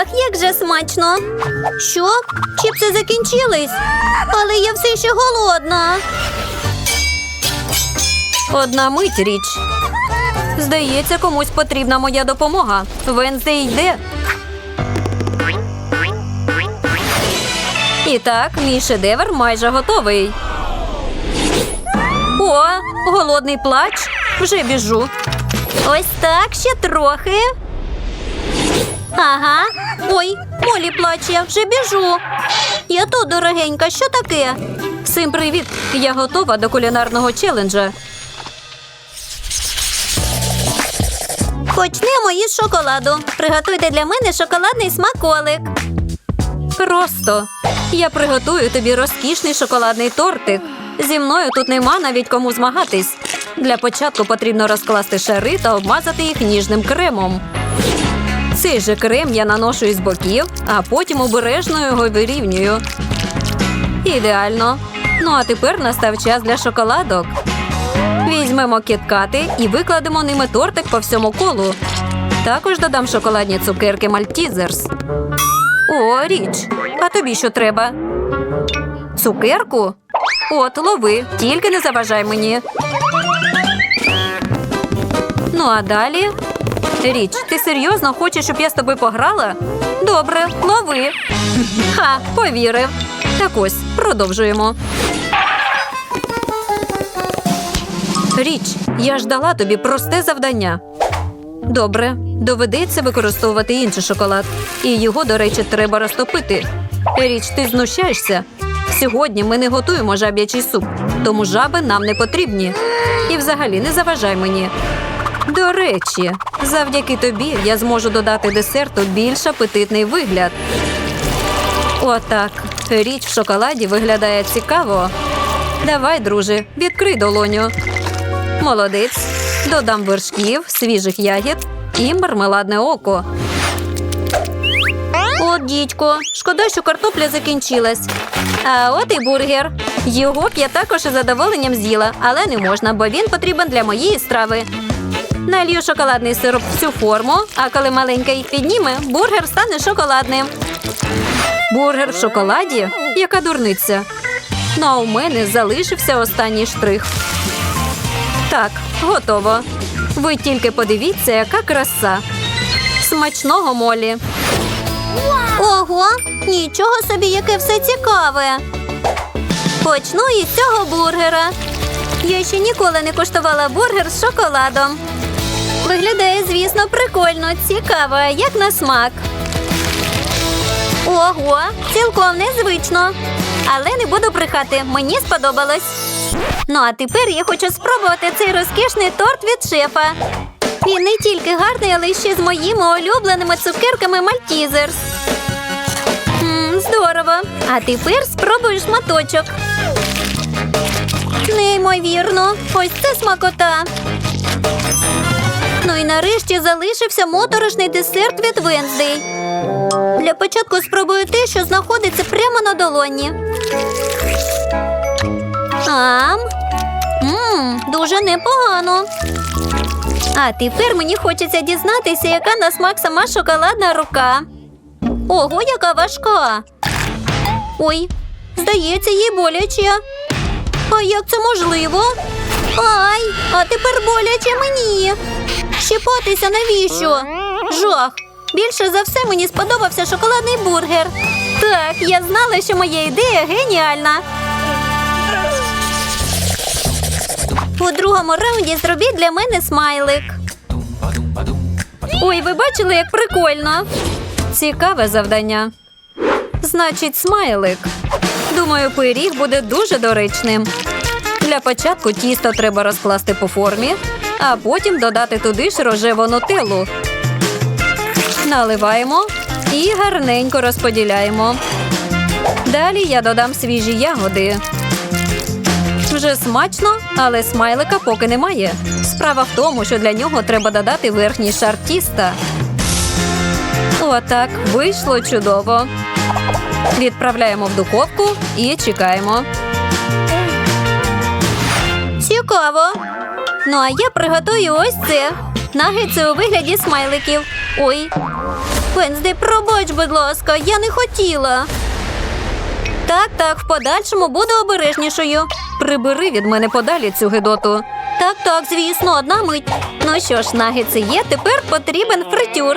Ох, як же смачно. Що? Чіпси закінчились, але я все ще голодна. Одна мить річ. Здається, комусь потрібна моя допомога. Венздей йде. І так, мій шедевр майже готовий. О, голодний плач. Вже біжу. Ось так, ще трохи. Ага. Ой, Молі плаче, вже біжу. Я тут, дорогенька, що таке? Всім привіт! Я готова до кулінарного челенджа. Почнемо із шоколаду. Приготуйте для мене шоколадний смаколик. Просто я приготую тобі розкішний шоколадний тортик. Зі мною тут нема навіть кому змагатись. Для початку потрібно розкласти шари та обмазати їх ніжним кремом. Цей же крем я наношу із боків, а потім обережно його вирівнюю. Ідеально. Ну а тепер настав час для шоколадок. Візьмемо кіткати і викладемо ними тортик по всьому колу. Також додам шоколадні цукерки Мальтізерс. О, річ. А тобі що треба? Цукерку? От, лови, тільки не заважай мені. Ну, а далі. Річ, ти серйозно хочеш, щоб я з тобою пограла? Добре, лови. Ха, повірив. Так ось, продовжуємо. Річ, я ж дала тобі просте завдання. Добре, доведеться використовувати інший шоколад. І його, до речі, треба розтопити. Річ, ти знущаєшся? Сьогодні ми не готуємо жаб'ячий суп, тому жаби нам не потрібні. І взагалі не заважай мені. До речі, завдяки тобі я зможу додати десерту більш апетитний вигляд. Отак. Річ в шоколаді виглядає цікаво. Давай, друже, відкрий долоню. Молодець. Додам вершків, свіжих ягід і мармеладне око. От, дідько, шкода, що картопля закінчилась. А от і бургер. Його б я також із задоволенням з'їла, але не можна, бо він потрібен для моєї страви. Налью шоколадний сироп в цю форму, а коли маленька їх підніме, бургер стане шоколадним. Бургер в шоколаді? Яка дурниця. Ну а у мене залишився останній штрих. Так, готово. Ви тільки подивіться, яка краса. Смачного молі. Ого, нічого собі, яке все цікаве. Почну із цього бургера. Я ще ніколи не коштувала бургер з шоколадом. Виглядає, звісно, прикольно, цікаво, як на смак. Ого, цілком незвично. Але не буду брехати, мені сподобалось. Ну а тепер я хочу спробувати цей розкішний торт від шефа. Він не тільки гарний, але ще з моїми улюбленими цукерками Мальтізерс. Здорово. А тепер спробую шматочок. Неймовірно, ось це смакота. І нарешті залишився моторошний десерт від Венздей. Для початку спробую те, що знаходиться прямо на долоні. Ам. Мм, дуже непогано. А тепер мені хочеться дізнатися, яка на смак сама шоколадна рука. Ого, яка важка. Ой, здається, їй боляче. А як це можливо? Ай, а тепер боляче мені. Щепатися навіщо? Жах. Більше за все мені сподобався шоколадний бургер. Так, я знала, що моя ідея геніальна. У другому раунді зробіть для мене смайлик. Ой, ви бачили, як прикольно. Цікаве завдання. Значить, смайлик. Думаю, пиріг буде дуже доречним. Для початку тісто треба розкласти по формі, а потім додати туди ж рожеву нутеллу. Наливаємо і гарненько розподіляємо. Далі я додам свіжі ягоди. Вже смачно, але смайлика поки немає. Справа в тому, що для нього треба додати верхній шар тіста. Отак, вийшло чудово. Відправляємо в духовку і чекаємо. Цікаво. Ну а я приготую ось це. Нагетси у вигляді смайликів. Ой. Венздей, пробач, будь ласка, я не хотіла. Так, так, в подальшому буду обережнішою. Прибери від мене подалі цю гидоту. Так, так, звісно, одна мить. Ну що ж, нагетси є, тепер потрібен фритюр.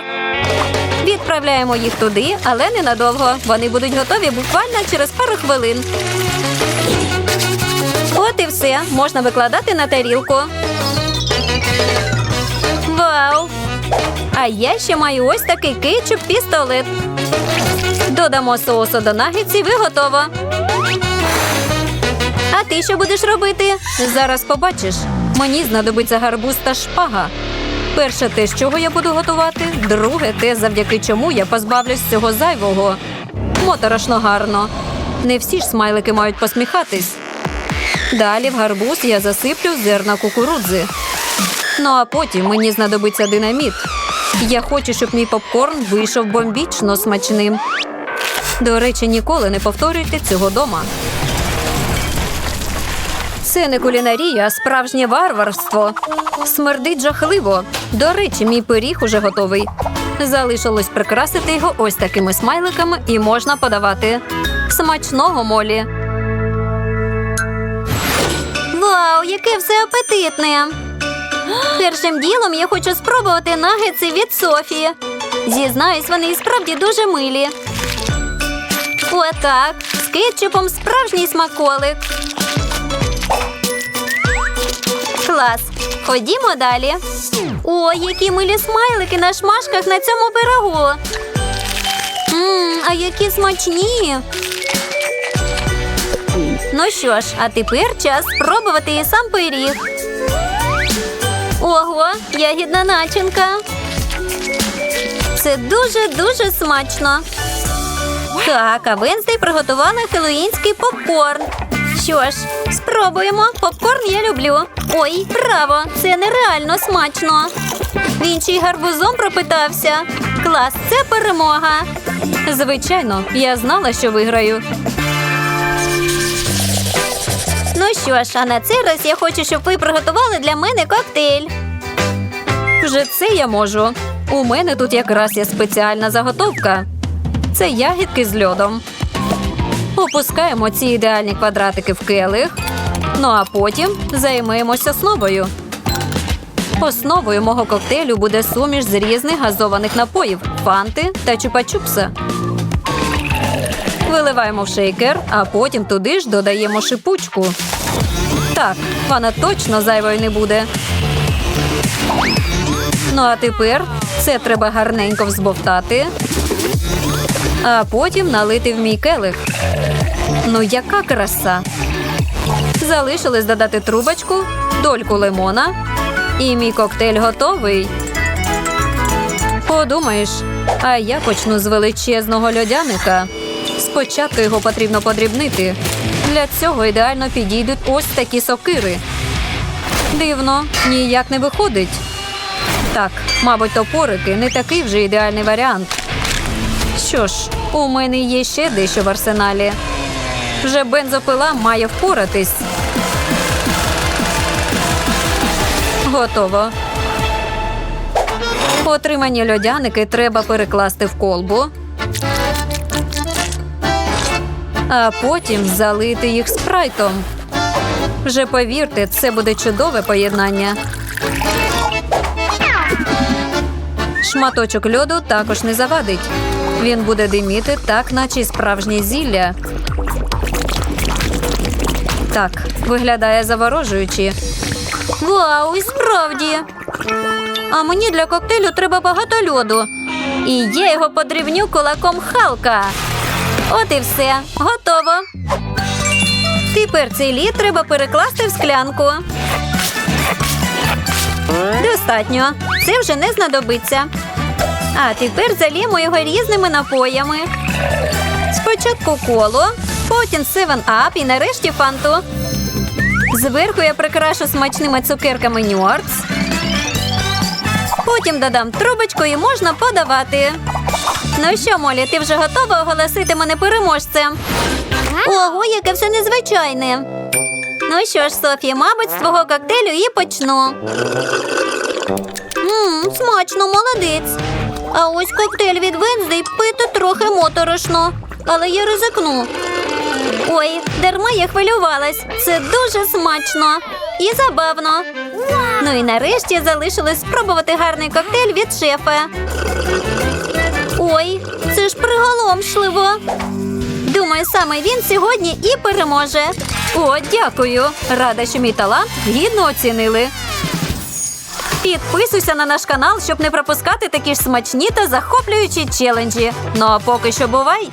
Відправляємо їх туди, але ненадовго. Вони будуть готові буквально через пару хвилин. От і все, можна викладати на тарілку. Вау! А я ще маю ось такий кетчуп-пістолет. Додамо соусу до нагетсів і готово. А ти що будеш робити? Зараз побачиш, мені знадобиться гарбуз та шпага. Перше, те, з чого я буду готувати. Друге, те, завдяки чому я позбавлюсь цього зайвого. Моторошно гарно. Не всі ж смайлики мають посміхатись. Далі в гарбуз я засиплю зерна кукурудзи. Ну а потім мені знадобиться динаміт. Я хочу, щоб мій попкорн вийшов бомбічно смачним. До речі, ніколи не повторюйте цього дома. Це не кулінарія, а справжнє варварство. Смердить жахливо. До речі, мій пиріг уже готовий. Залишилось прикрасити його ось такими смайликами і можна подавати. Смачного молі. Вау, яке все апетитне! Першим ділом я хочу спробувати нагетси від Софії. Зізнаюсь, вони і справді дуже милі. Отак, з кетчупом справжній смаколик. Клас. Ходімо далі. Ой, які милі смайлики на шмашках на цьому пирогу. Мм, а які смачні. Ну що ж, а тепер час спробувати і сам пиріг. Ого, ягідна начинка. Це дуже-дуже смачно. Так, а Венздей приготувала хеллоїнський попкорн. Що ж, спробуємо. Попкорн я люблю. Ой, браво! Це нереально смачно. Він ще й гарбузом пропитався. Клас, це перемога. Звичайно, я знала, що виграю. Ну що ж, а на цей раз я хочу, щоб ви приготували для мене коктейль. Вже це я можу. У мене тут якраз є спеціальна заготовка. Це ягідки з льодом. Опускаємо ці ідеальні квадратики в келих. Ну а потім займемося основою. Основою мого коктейлю буде суміш з різних газованих напоїв, фанти та чупа-чупса. Виливаємо в шейкер, а потім туди ж додаємо шипучку. Так, вона точно зайвою не буде. Ну а тепер це треба гарненько взбовтати, а потім налити в мій келих. Ну, яка краса! Залишилось додати трубочку, дольку лимона, і мій коктейль готовий. Подумаєш, а я почну з величезного льодяника. Спочатку його потрібно подрібнити. Для цього ідеально підійдуть ось такі сокири. Дивно, ніяк не виходить. Так, мабуть, топорики не такий вже ідеальний варіант. Що ж, у мене є ще дещо в арсеналі. Вже бензопила має впоратись. Готово. Отримані льодяники треба перекласти в колбу, а потім залити їх спрайтом. Вже повірте, це буде чудове поєднання. Шматочок льоду також не завадить. Він буде диміти так, наче й справжнє зілля. Так, виглядає заворожуючи. Вау, і справді. А мені для коктейлю треба багато льоду. І я його подрібню кулаком Халка. От і все, готово. Тепер цей лід треба перекласти в склянку. Достатньо. Це вже не знадобиться. А тепер залімо його різними напоями. Спочатку коло, потім 7-Up і нарешті фанту. Зверху я прикрашу смачними цукерками Нюартс. Потім додам трубочку і можна подавати. Ну що, Молі, ти вже готова оголосити мене переможцем? Ого, яке все незвичайне. Ну що ж, Софія, мабуть, з твого коктейлю і почну. Ммм, смачно, молодець. А ось коктейль від Венздей пити трохи моторошно. Але я ризикну. Ой, дарма я хвилювалась. Це дуже смачно і забавно. Ну і нарешті залишилось спробувати гарний коктейль від шефа. Ой, це ж приголомшливо. Думаю, саме він сьогодні і переможе. О, дякую. Рада, що мій талант гідно оцінили. Підписуйся на наш канал, щоб не пропускати такі ж смачні та захоплюючі челенджі. Ну а поки що бувай!